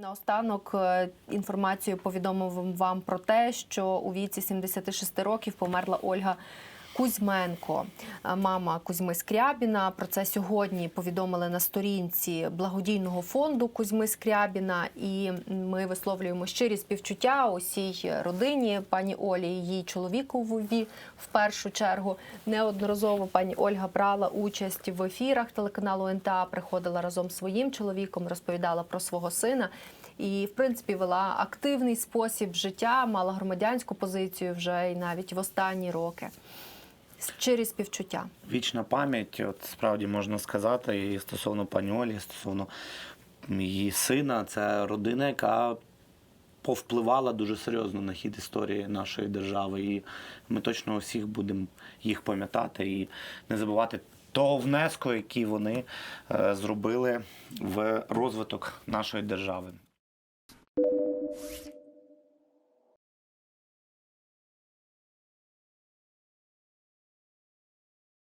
Наостанок е, інформацію повідомив вам про те, що у віці 76 років померла Ольга. Кузьменко, е, мама Кузьми Скрябіна. Про це сьогодні повідомили на сторінці благодійного фонду Кузьми Скрябіна. І ми висловлюємо щирі співчуття усій родині пані Олі, її чоловікові в першу чергу. Неодноразово пані Ольга брала участь в ефірах телеканалу НТА, приходила разом з своїм чоловіком, розповідала про свого сина. І, в принципі, вела активний спосіб життя, мала громадянську позицію вже і навіть в останні роки. Щирі співчуття. Вічна пам'ять, от справді можна сказати, і стосовно пані Олі, стосовно її сина, це родина, яка повпливала дуже серйозно на хід історії нашої держави. І ми точно усіх будемо їх пам'ятати і не забувати того внеску, який вони е, зробили в розвиток нашої держави.